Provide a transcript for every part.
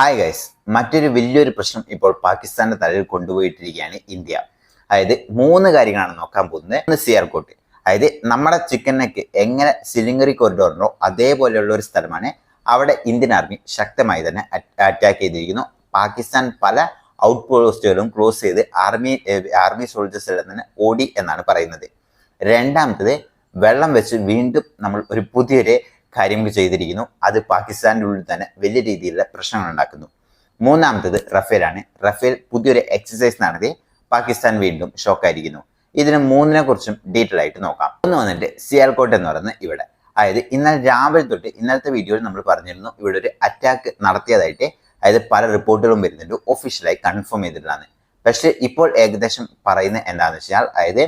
Hi guys മറ്റൊരു വലിയൊരു പ്രശ്നം ഇപ്പോൾ പാകിസ്ഥാന്റെ തലയിൽ കൊണ്ടുപോയിട്ടിരിക്കുകയാണ് ഇന്ത്യ. അതായത് മൂന്ന് കാര്യങ്ങളാണ് നോക്കാൻ പോകുന്നത്. ഒന്ന് സിയാർകോട്ട് അതായത് നമ്മുടെ ചിക്കൻ നെക്ക് എങ്ങനെ സിലിങ്ങറി കോറിഡോറിനോ അതേപോലെയുള്ള ഒരു സ്ഥലമാണ്. അവിടെ ഇന്ത്യൻ ആർമി ശക്തമായി തന്നെ അറ്റാക്ക് ചെയ്തിരിക്കുന്നു. പാകിസ്ഥാൻ പല ഔട്ട് പോസ്റ്റുകളും ക്ലോസ് ചെയ്ത് ആർമി ആർമി സോൾജേഴ്സ് തന്നെ ഓടി എന്നാണ് പറയുന്നത്. രണ്ടാമത്തത് വെള്ളം വെച്ച് വീണ്ടും നമ്മൾ ഒരു പുതിയൊരു കാര്യം ചെയ്തിരിക്കുന്നു. അത് പാകിസ്ഥാന്റെ ഉള്ളിൽ തന്നെ വലിയ രീതിയിലുള്ള പ്രശ്നങ്ങൾ ഉണ്ടാക്കുന്നു. മൂന്നാമത്തത് റഫേലാണ്. റഫേൽ പുതിയൊരു എക്സസൈസ് നടത്തി പാകിസ്ഥാൻ വീണ്ടും ഷോക്കായിരിക്കുന്നു ഇതിന് മൂന്നിനെ കുറിച്ചും ഡീറ്റെയിൽ ആയിട്ട് നോക്കാം. ഒന്ന് വന്നിട്ട് സിയാൽകോട്ട് എന്ന് പറയുന്നത് ഇവിടെ. അതായത് ഇന്നലെ രാവിലെ തൊട്ട് ഇന്നലത്തെ വീഡിയോയിൽ നമ്മൾ പറഞ്ഞിരുന്നു ഇവിടെ ഒരു അറ്റാക്ക് നടത്തിയതായിട്ട്. അതായത് പല റിപ്പോർട്ടുകളും വരുന്നുണ്ട്. ഒഫീഷ്യലായി കൺഫേം ചെയ്തിട്ടാണ് പക്ഷേ ഇപ്പോൾ ഏകദേശം പറയുന്നത് എന്താണെന്ന് വെച്ചാൽ അതായത്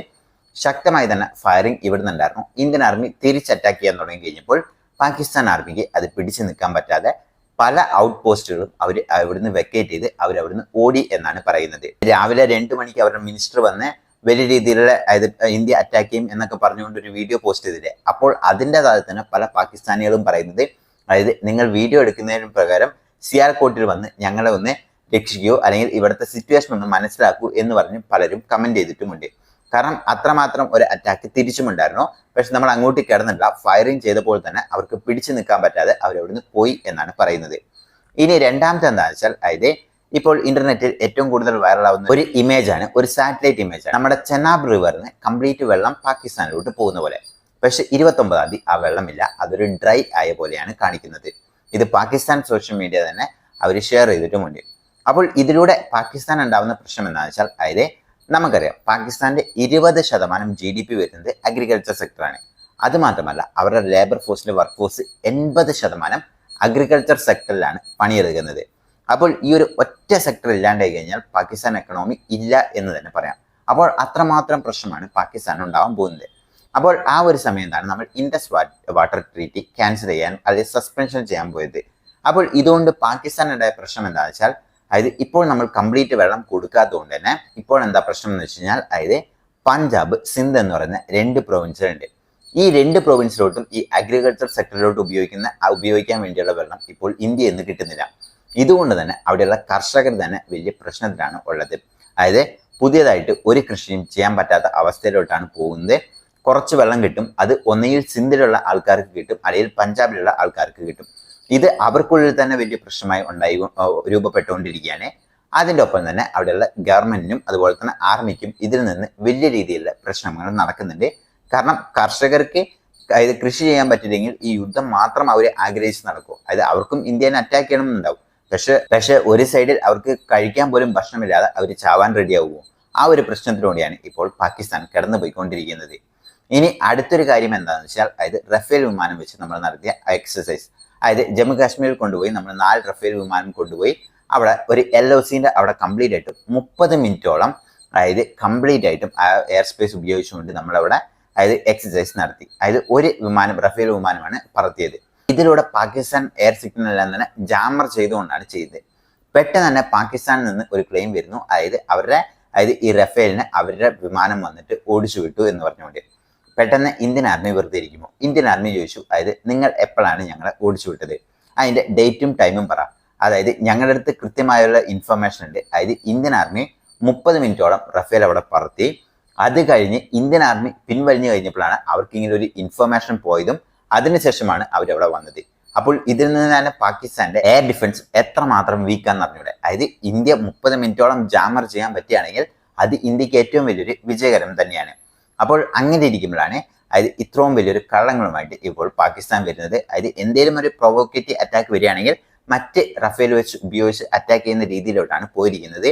ശക്തമായി തന്നെ ഫയറിംഗ് ഇവിടെ നിന്നുണ്ടായിരുന്നു ഇന്ത്യൻ ആർമി തിരിച്ചറ്റാക്ക് ചെയ്യാൻ തുടങ്ങി കഴിഞ്ഞപ്പോൾ പാകിസ്ഥാൻ ആർമിക്ക് അത് പിടിച്ചു നിൽക്കാൻ പറ്റാതെ പല ഔട്ട് പോസ്റ്റുകളും അവർ അവിടുന്ന് വെക്കേറ്റ് ചെയ്ത് അവർ അവിടുന്ന് ഓടി എന്നാണ് പറയുന്നത്. രാവിലെ രണ്ട് മണിക്ക് അവരുടെ മിനിസ്റ്റർ വന്ന് വലിയ രീതിയിലുള്ള അതായത് ഇന്ത്യ അറ്റാക്ക് ചെയ്യും എന്നൊക്കെ പറഞ്ഞുകൊണ്ട് ഒരു വീഡിയോ പോസ്റ്റ് ചെയ്തില്ലേ? അപ്പോൾ അതിന്റെ കാലത്ത് തന്നെ പല പാകിസ്ഥാനികളും പറയുന്നത് അതായത് നിങ്ങൾ വീഡിയോ എടുക്കുന്നതിന് പ്രകാരം സിയാർകോട്ടിൽ വന്ന് ഞങ്ങളെ ഒന്ന് രക്ഷിക്കുകയോ അല്ലെങ്കിൽ ഇവിടുത്തെ സിറ്റുവേഷൻ ഒന്ന് മനസ്സിലാക്കൂ എന്ന് പറഞ്ഞ് പലരും കമന്റ് ചെയ്തിട്ടുമുണ്ട്. കാരണം അത്രമാത്രം ഒരു അറ്റാക്ക് തിരിച്ചുമുണ്ടായിരുന്നു. പക്ഷെ നമ്മൾ അങ്ങോട്ട് കിടന്നില്ല ഫയറിങ് ചെയ്തപ്പോൾ തന്നെ അവർക്ക് പിടിച്ചു നിൽക്കാൻ പറ്റാതെ അവർ അവിടുന്ന് പോയി എന്നാണ് പറയുന്നത്. ഇനി രണ്ടാമത്തെ എന്താണെന്ന് വെച്ചാൽ അതായത് ഇപ്പോൾ ഇന്റർനെറ്റിൽ ഏറ്റവും കൂടുതൽ വൈറലാവുന്ന ഒരു ഇമേജ് ആണ് ഒരു സാറ്റലൈറ്റ് ഇമേജ് ആണ്. നമ്മുടെ ചെനാബ് റിവറിന് കംപ്ലീറ്റ് വെള്ളം പാകിസ്ഥാനിലോട്ട് പോകുന്ന പോലെ. പക്ഷെ ഇരുപത്തൊമ്പതാം തീയതി ആ വെള്ളമില്ല. അതൊരു ഡ്രൈ ആയ പോലെയാണ് കാണിക്കുന്നത്. ഇത് പാകിസ്ഥാൻ സോഷ്യൽ മീഡിയ തന്നെ അവർ ഷെയർ ചെയ്തിട്ടുമുണ്ട്. അപ്പോൾ ഇതിലൂടെ പാകിസ്ഥാൻ ഉണ്ടാവുന്ന പ്രശ്നം എന്താണെന്ന് വെച്ചാൽ അതായത് നമുക്കറിയാം പാകിസ്ഥാന്റെ ഇരുപത് ശതമാനം ജി ഡി പി വരുന്നത് അഗ്രികൾച്ചർ സെക്ടറാണ് അത് മാത്രമല്ല അവരുടെ ലേബർ ഫോഴ്സിന്റെ വർക്ക് ഫോഴ്സ് എൺപത് ശതമാനം അഗ്രികൾച്ചർ സെക്ടറിലാണ് പണിയെടുക്കുന്നത്. അപ്പോൾ ഈ ഒരു ഒറ്റ സെക്ടർ ഇല്ലാണ്ടായി കഴിഞ്ഞാൽ പാകിസ്ഥാൻ എക്കണോമി ഇല്ല എന്ന് തന്നെ പറയാം. അപ്പോൾ അത്രമാത്രം പ്രശ്നമാണ് പാകിസ്ഥാൻ ഉണ്ടാവാൻ പോകുന്നത്. അപ്പോൾ ആ ഒരു സമയത്താണ് നമ്മൾ ഇൻഡസ് വാട്ടർ ട്രീറ്റി ക്യാൻസൽ ചെയ്യാൻ അല്ലെങ്കിൽ സസ്പെൻഷൻ ചെയ്യാൻ പോയത്. അപ്പോൾ ഇതുകൊണ്ട് പാകിസ്ഥാനുണ്ടായ പ്രശ്നം എന്താണെന്ന് വെച്ചാൽ അതായത് ഇപ്പോൾ നമ്മൾ കംപ്ലീറ്റ് വെള്ളം കൊടുക്കാത്തതുകൊണ്ട് തന്നെ ഇപ്പോൾ എന്താ പ്രശ്നം എന്ന് വെച്ച് കഴിഞ്ഞാൽ അതായത് പഞ്ചാബ് സിന്ധ് എന്ന് പറയുന്ന രണ്ട് പ്രൊവിൻസുകളുണ്ട് ഈ രണ്ട് പ്രൊവിൻസിലോട്ടും ഈ അഗ്രികൾച്ചർ സെക്ടറിലോട്ട് ഉപയോഗിക്കുന്ന ഉപയോഗിക്കാൻ വേണ്ടിയുള്ള വെള്ളം ഇപ്പോൾ ഇന്ത്യയിൽ നിന്ന് കിട്ടുന്നില്ല. ഇതുകൊണ്ട് തന്നെ അവിടെയുള്ള കർഷകർ തന്നെ വലിയ പ്രശ്നത്തിലാണ് ഉള്ളത്. അതായത് പുതിയതായിട്ട് ഒരു കൃഷിയും ചെയ്യാൻ പറ്റാത്ത അവസ്ഥയിലോട്ടാണ് പോകുന്നത്. കുറച്ച് വെള്ളം കിട്ടും. അത് ഒന്നുകിൽ സിന്ധിലുള്ള ആൾക്കാർക്ക് കിട്ടും അല്ലെങ്കിൽ പഞ്ചാബിലുള്ള ആൾക്കാർക്ക് കിട്ടും. ഇത് അവർക്കുള്ളിൽ തന്നെ വലിയ പ്രശ്നമായി ഉണ്ടായി രൂപപ്പെട്ടുകൊണ്ടിരിക്കുകയാണ്. അതിന്റെ ഒപ്പം തന്നെ അവിടെയുള്ള ഗവൺമെന്റിനും അതുപോലെ തന്നെ ആർമിക്കും ഇതിൽ നിന്ന് വലിയ രീതിയിലുള്ള പ്രശ്നങ്ങൾ നടക്കുന്നുണ്ട്. കാരണം കർഷകർക്ക് അതായത് കൃഷി ചെയ്യാൻ പറ്റില്ലെങ്കിൽ ഈ യുദ്ധം മാത്രം അവരെ ആഗ്രഹിച്ച് നടക്കും. അതായത് അവർക്കും ഇന്ത്യനെ അറ്റാക്ക് ചെയ്യണമെന്നുണ്ടാവും. പക്ഷെ പക്ഷെ ഒരു സൈഡിൽ അവർക്ക് കഴിക്കാൻ പോലും ഭക്ഷണമില്ലാതെ അവർ ചാവാൻ റെഡിയാവുമോ ആ ഒരു പ്രശ്നത്തിലൂടെയാണ് ഇപ്പോൾ പാകിസ്ഥാൻ കടന്നു പോയിക്കൊണ്ടിരിക്കുന്നത് ഇനി അടുത്തൊരു കാര്യം എന്താണെന്ന് വെച്ചാൽ അതായത് റഫേൽ വിമാനം വെച്ച് നമ്മൾ നടത്തിയ എക്സസൈസ് അതായത് ജമ്മു കാശ്മീരിൽ കൊണ്ടുപോയി നമ്മൾ നാല് റഫേൽ വിമാനം കൊണ്ടുപോയി അവിടെ ഒരു എൽ ഒ സിന്റെ അവിടെ കംപ്ലീറ്റ് ആയിട്ടും മുപ്പത് മിനിറ്റോളം അതായത് കംപ്ലീറ്റ് ആയിട്ടും എയർ സ്പേസ് ഉപയോഗിച്ചുകൊണ്ട് നമ്മളവിടെ അതായത് എക്സസൈസ് നടത്തി. അതായത് ഒരു വിമാനം റഫേൽ വിമാനമാണ് പറത്തിയത്. ഇതിലൂടെ പാകിസ്ഥാൻ എയർ സിഗ്നൽ എല്ലാം തന്നെ ജാമർ ചെയ്തുകൊണ്ടാണ് ചെയ്തത്. പെട്ടെന്ന് തന്നെ പാകിസ്ഥാനിൽ നിന്ന് ഒരു ക്ലെയിം വരുന്നു. അതായത് അവരുടെ അതായത് ഈ റഫേലിന് അവരുടെ വിമാനം വന്നിട്ട് ഓടിച്ചു വിട്ടു എന്ന് പറഞ്ഞുകൊണ്ട്. പെട്ടെന്ന് ഇന്ത്യൻ ആർമി വെറുതെ ഇരിക്കുമോ? ഇന്ത്യൻ ആർമി ചോദിച്ചു. അതായത് നിങ്ങൾ എപ്പോഴാണ് ഞങ്ങളെ ഓടിച്ചു വിട്ടത്? അതിന്റെ ഡേറ്റും ടൈമും പറ. അതായത് ഞങ്ങളുടെ അടുത്ത് കൃത്യമായുള്ള ഇൻഫർമേഷൻ ഉണ്ട്. അതായത് ഇന്ത്യൻ ആർമി മുപ്പത് മിനിറ്റോളം റഫേൽ അവിടെ പറത്തി. അത് കഴിഞ്ഞ് ഇന്ത്യൻ ആർമി പിൻവലിഞ്ഞു കഴിഞ്ഞപ്പോഴാണ് അവർക്ക് ഇങ്ങനെ ഒരു ഇൻഫർമേഷൻ പോയതും അതിനുശേഷമാണ് അവരവിടെ വന്നത്. അപ്പോൾ ഇതിൽ നിന്ന് തന്നെ പാകിസ്ഥാന്റെ എയർ ഡിഫൻസ് എത്രമാത്രം വീക്കാന്ന് അറിഞ്ഞൂടെ? അതായത് ഇന്ത്യ മുപ്പത് മിനിറ്റോളം ജാമർ ചെയ്യാൻ പറ്റുകയാണെങ്കിൽ അത് ഇന്ത്യയ്ക്ക് ഏറ്റവും വലിയൊരു വിജയകരം തന്നെയാണ്. അപ്പോൾ അങ്ങനെ ഇരിക്കുമ്പോഴാണ് അതായത് ഇത്രയും വലിയൊരു കള്ളങ്ങളുമായിട്ട് ഇപ്പോൾ പാകിസ്ഥാൻ വരുന്നത്. അതായത് എന്തെങ്കിലും ഒരു പ്രൊവോക്കേറ്റീവ് അറ്റാക്ക് വരികയാണെങ്കിൽ മറ്റ് റഫേൽ വെച്ച് ഉപയോഗിച്ച് അറ്റാക്ക് ചെയ്യുന്ന രീതിയിലോട്ടാണ് പോയിരിക്കുന്നത്.